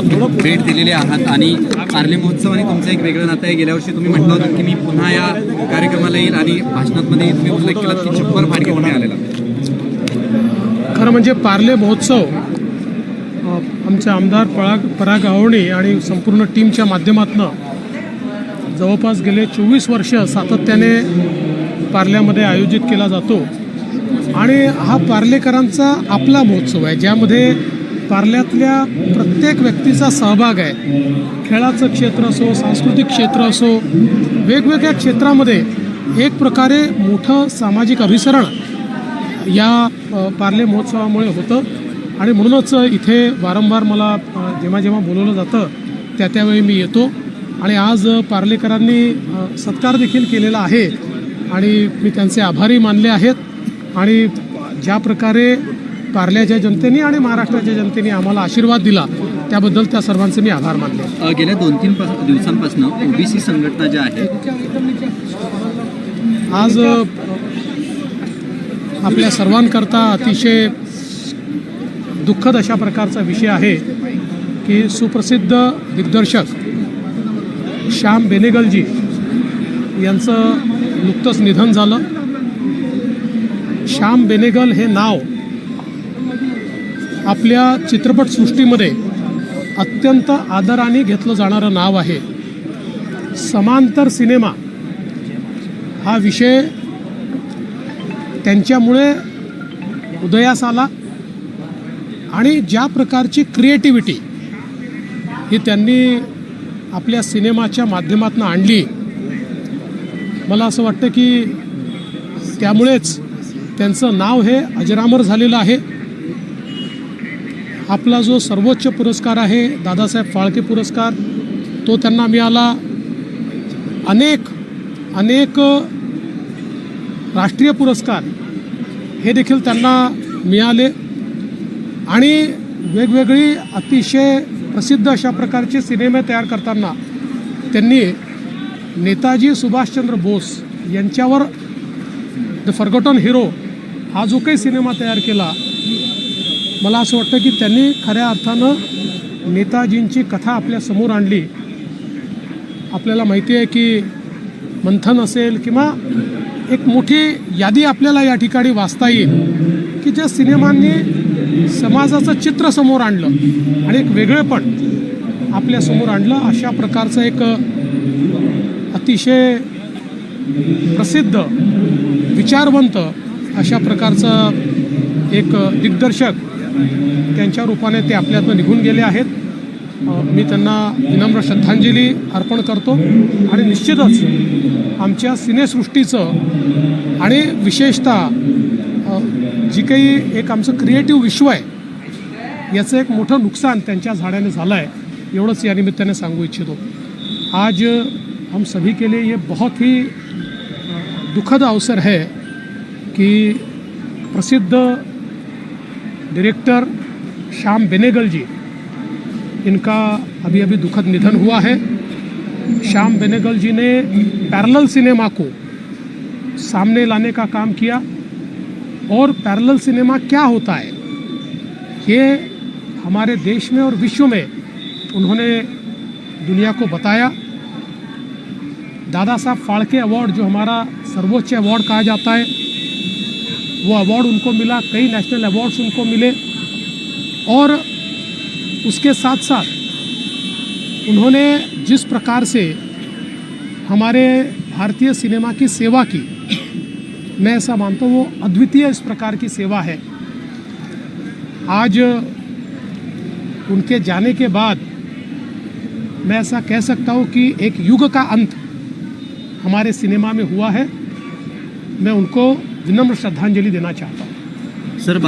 भेट दिलेली आहात आणि पार्ले महोत्सव आणि तुमचं एक वेगळं नातं आहे. गेल्या वर्षी तुम्ही म्हटलं होतं की मी पुन्हा या कार्यक्रमाला येईल आणि भाषणातमध्ये तुम्ही उल्लेख केला की छप्पर भाडके होणे आलेला. खरं म्हणजे पार्ले महोत्सव आमचे आमदार पराग पराग आवणे आणि संपूर्ण टीमच्या माध्यमातून जवळपास गेले चोवीस वर्ष सातत्याने पार्ल्यामध्ये आयोजित केला जातो. आणि हा पार्लेकरांचा आपला महोत्सव आहे ज्यामध्ये पार्ल्यातल्या प्रत्येक व्यक्तीचा सहभाग आहे. खेळाचं क्षेत्र असो सांस्कृतिक क्षेत्र असो वेगवेगळ्या क्षेत्रामध्ये एक प्रकारे मोठं सामाजिक अभिसरण या पार्ले महोत्सवामुळे होतं. आणि म्हणूनच इथे वारंवार मला जेव्हा जेव्हा बोलवलं जातं त्या त्यावेळी मी येतो. आणि आज पार्लेकरांनी सत्कार देखील केलेला आहे. आणि मी त्यांचे आभारी मानले आहेत. आणि ज्या प्रकारे पार्ल्याच्या जनतेने आणि महाराष्ट्राच्या जनतेने आम्हाला आशीर्वाद दिला. त्याबद्दल त्या सर्वांचे मी आभार मानले. गेल्या दोन तीन दिवसांपासून ओबीसी संघटना ज्या आहेत आज आपल्या सर्वांकरता अतिशय दुःखद अशा प्रकारचा विषय आहे की सुप्रसिद्ध दिग्दर्शक श्याम बेनेगलजी यांचं नुकतंच निधन झालं. श्याम बेनेगल हे नाव आपल्या चित्रपटसृष्टीमध्ये अत्यंत आदराने घेतलं जाणारं नाव आहे. समांतर सिनेमा. हा विषय त्यांच्यामुळे उदयास आला आणि ज्या प्रकारची क्रिएटिव्हिटी ही त्यांनी आपल्या सिनेमाच्या माध्यमातून आणली मला असं वाटतं की त्यामुळेच त्यांचं नाव हे अजरामर झालेलं आहे. आपला जो सर्वोच्च पुरस्कार आहे दादासाहेब फाळके पुरस्कार तो त्यांना मिळाला. अनेक अनेक राष्ट्रीय पुरस्कार हे देखील त्यांना मिळाले. आणि वेगवेगळी अतिशय प्रसिद्ध अशा प्रकारचे सिनेमे तयार करताना त्यांनी नेताजी सुभाषचंद्र बोस यांच्यावर द फर्गटन हिरो हा जो काही सिनेमा तयार केला मला असं वाटतं की त्यांनी खऱ्या अर्थानं नेताजींची कथा आपल्यासमोर आणली. आपल्याला माहिती आहे की मंथन असेल किंवा एक मोठी यादी आपल्याला या ठिकाणी वाचता येईल की ज्या सिनेमांनी समाजाचं चित्र समोर आणलं आणि एक वेगळेपण आपल्यासमोर आणलं. अशा प्रकारचं एक अतिशय प्रसिद्ध विचारवंत अशा प्रकारचं एक दिग्दर्शक त्यांच्या रूपाने ते आपल्यातनं निघून गेले आहेत. मी त्यांना विनम्र श्रद्धांजली अर्पण करतो आणि निश्चितच आमच्या सिनेसृष्टीचं आणि विशेषतः जी काही एक आमचं क्रिएटिव्ह विश्व आहे याचं एक मोठं नुकसान त्यांच्या झाडाने झालं आहे एवढंच या निमित्ताने सांगू इच्छितो. आज हम सभी के लिए ये बहुत ही दुखद अवसर है कि प्रसिद्ध डायरेक्टर श्याम बेनेगल जी, इनका अभी अभी दुखद निधन हुआ है। श्याम बेनेगल जी ने पैरेलल सिनेमा को सामने लाने का काम किया और पैरेलल सिनेमा क्या होता है, ये हमारे देश में और विश्व में उन्होंने दुनिया को बताया। दादा साहब फाड़के अवार्ड, जो हमारा सर्वोच्च अवार्ड कहा जाता है वो अवार्ड उनको मिला, कई नेशनल अवार्ड्स उनको मिले और उसके साथ साथ उन्होंने जिस प्रकार से हमारे भारतीय सिनेमा की सेवा की, मैं ऐसा मानता हूँ वो अद्वितीय इस प्रकार की सेवा है। आज उनके जाने के बाद मैं ऐसा कह सकता हूँ कि एक युग का अंत हमारे सिनेमा में हुआ है। मैं उनको विनम्र श्रद्धांजलि देना चाहता हूँ। सर